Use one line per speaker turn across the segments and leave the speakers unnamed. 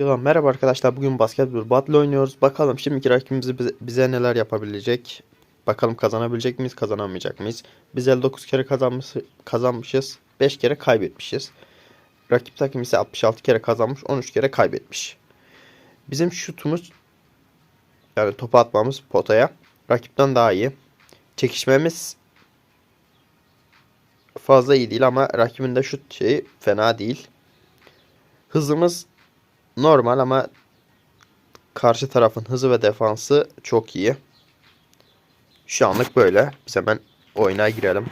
Selam, merhaba arkadaşlar. Bugün basketbol battle oynuyoruz. Bakalım şimdiki rakibimiz bize neler yapabilecek. Bakalım kazanabilecek miyiz, kazanamayacak mıyız? Biz 59 kere kazanmış, kazanmışız. 5 kere kaybetmişiz. Rakip takım ise 66 kere kazanmış, 13 kere kaybetmiş. Bizim şutumuz yani topu atmamız potaya rakipten daha iyi. Çekişmemiz fazla iyi değil ama rakibin de şut şeyi fena değil. Hızımız normal ama karşı tarafın hızı ve defansı çok iyi. Şu anlık böyle. Biz hemen oyuna girelim.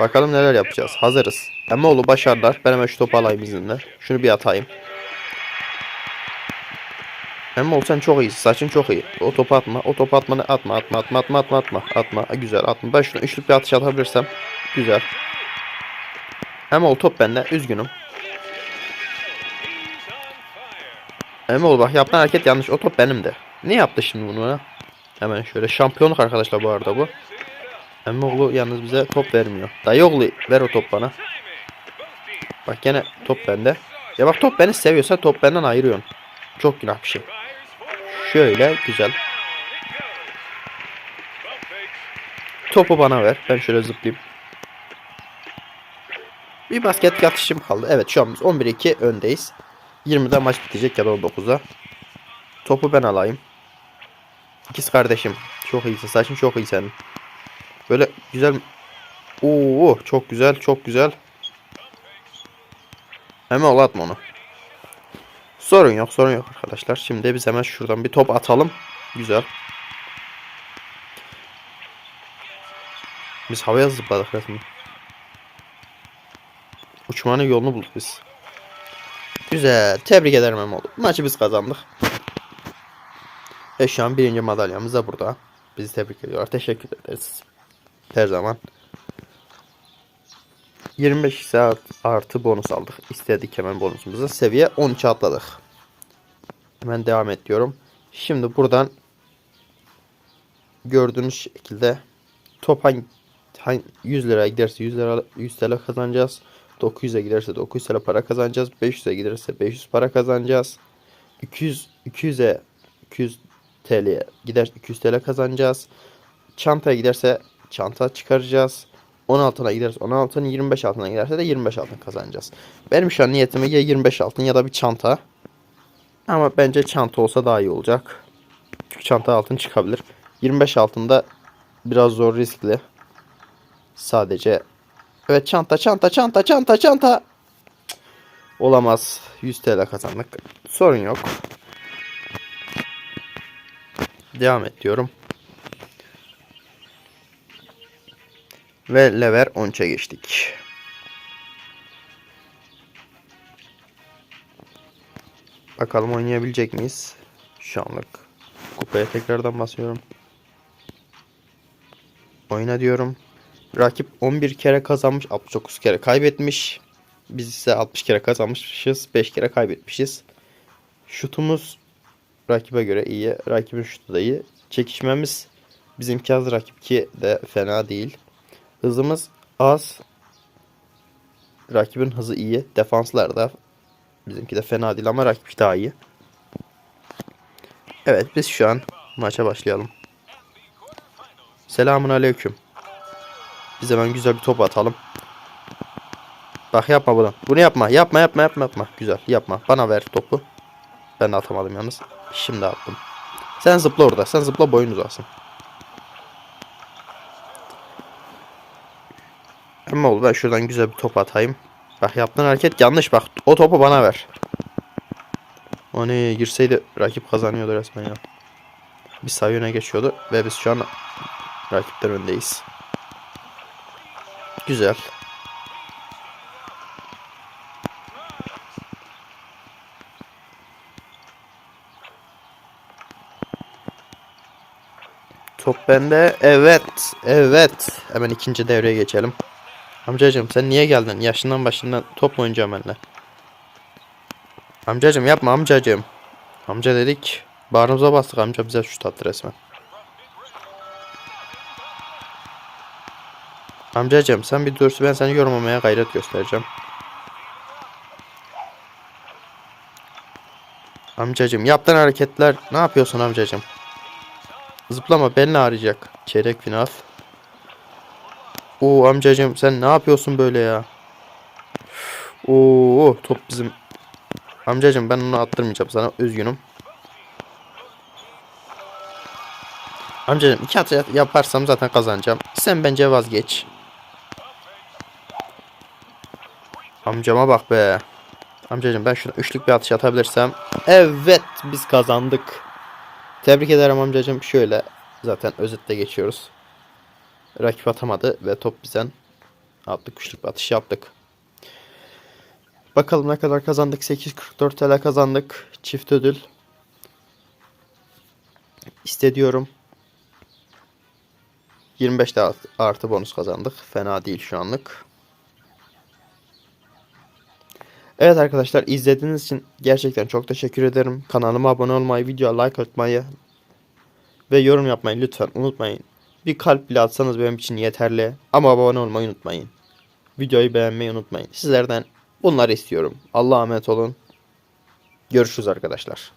Bakalım neler yapacağız. Hazırız. Emoğlu başarılar. Ben hemen şu topu alayım izinle. Şunu bir atayım. Emoğlu sen çok iyisin. Saçın çok iyi. O topu atma. O topu atma. Atma atma atma atma atma atma. Atma. Güzel atma. Ben şunu üçlük bir atış atabilirsem. Güzel. Emoğlu top bende. Üzgünüm. Emoğlu bak yaptığın hareket yanlış. O top benim de. Ne yaptı şimdi bunu ha? Hemen şöyle şampiyonluk arkadaşlar bu arada bu. Emoğlu yalnız bize top vermiyor. Dayıoğlu ver o top bana. Bak gene top bende. Ya bak top beni seviyorsa top benden ayırıyorsun. Çok günah bir şey. Şöyle güzel. Topu bana ver. Ben şöyle zıplayayım. Bir basket atışım kaldı. Evet şu an biz 11-2 öndeyiz. 20'de maç bitecek ya da 19'a. Topu ben alayım. İkiz kardeşim. Çok iyisin. Saçın çok iyi senin. Böyle güzel. Oo çok güzel. Çok güzel. Hemen ol atma onu. Sorun yok. Sorun yok arkadaşlar. Şimdi biz hemen şuradan bir top atalım. Güzel. Biz havaya zıpladık resmen. Uçmanın yolunu bulduk biz. Güzel. Tebrik ederim Emoğlu. Maçı biz kazandık. Ve şu an birinci madalyamız da burada. Bizi tebrik ediyorlar. Teşekkür ederiz. Her zaman. 25 saat artı bonus aldık. İstedik hemen bonusumuzu. Seviye 13'e atladık. Hemen devam ediyorum. Şimdi buradan gördüğünüz şekilde top hangi, hangi 100 liraya giderse 100 lira 100 TL kazanacağız. 900'e giderse 900 TL para kazanacağız. 500'e giderse 500 para kazanacağız. 200 200'e 200 TL'ye gider 200 TL kazanacağız. Çantaya giderse çanta çıkaracağız. 10 altına giderse 10 altın, 25 altına giderse de 25 altın kazanacağız. Benim şu an niyetim ya 25 altın ya da bir çanta. Ama bence çanta olsa daha iyi olacak. Çünkü çanta altın çıkabilir. 25 altında biraz zor riskli. Sadece Evet çanta çanta çanta çanta çanta. Olamaz. 100 TL kazandık. Sorun yok. Devam et diyorum. Ve lever 13'e geçtik. Bakalım oynayabilecek miyiz? Şu anlık. Kupaya tekrardan basıyorum. Oyna diyorum. Rakip 11 kere kazanmış, 69 kere kaybetmiş. Biz ise 60 kere kazanmışız, 5 kere kaybetmişiz. Şutumuz rakibe göre iyi. Rakibin şutu da iyi. Çekişmemiz bizimki az rakipki de fena değil. Hızımız az. Rakibin hızı iyi. Defanslar da bizimki de fena değil ama rakip daha iyi. Evet biz şu an maça başlayalım. Selamun aleyküm. Biz hemen güzel bir top atalım. Bak yapma bunu. Bunu yapma. Yapma yapma yapma yapma. Güzel yapma. Bana ver topu. Ben de atamadım yalnız. Şimdi attım. Sen zıpla orada. Sen zıpla boyun uzasın. Ama oldu ben şuradan güzel bir top atayım. Bak yaptığın hareket yanlış bak. O topu bana ver. O ne girseydi rakip kazanıyordu resmen ya. Bir sayı öne geçiyordu ve biz şu an rakipler öndeyiz. Güzel. Top bende. Evet. Evet. Hemen ikinci devreye geçelim. Amcacım sen niye geldin? Yaşından başından top mu oynayacağım benimle? Amcacım yapma amcacım. Amca dedik. Bağrımıza bastık amca bize şut attı resmen. Amcacım sen bir dur ben seni yormamaya gayret göstereceğim. Amcacım yaptığın hareketler ne yapıyorsun amcacım? Zıplama belini ağrıyacak. Çeyrek final. Oo amcacım sen ne yapıyorsun böyle ya? Oo top bizim. Amcacım ben onu attırmayacağım sana üzgünüm. Amcacım iki at yaparsam zaten kazanacağım. Sen bence vazgeç. Amcama bak be. Amcacım ben şuna üçlük bir atış atabilirsem. Evet biz kazandık. Tebrik ederim amcacım. Şöyle zaten özette geçiyoruz. Rakip atamadı ve top bizden attık üçlük bir atış yaptık. Bakalım ne kadar kazandık. 844 TL kazandık. Çift ödül. İstediyorum. 25 de art- artı bonus kazandık. Fena değil şu anlık. Evet arkadaşlar izlediğiniz için gerçekten çok teşekkür ederim. Kanalıma abone olmayı, videoya like atmayı ve yorum yapmayı lütfen unutmayın. Bir kalp bile atsanız benim için yeterli. Ama abone olmayı unutmayın. Videoyu beğenmeyi unutmayın. Sizlerden bunları istiyorum. Allah'a emanet olun. Görüşürüz arkadaşlar.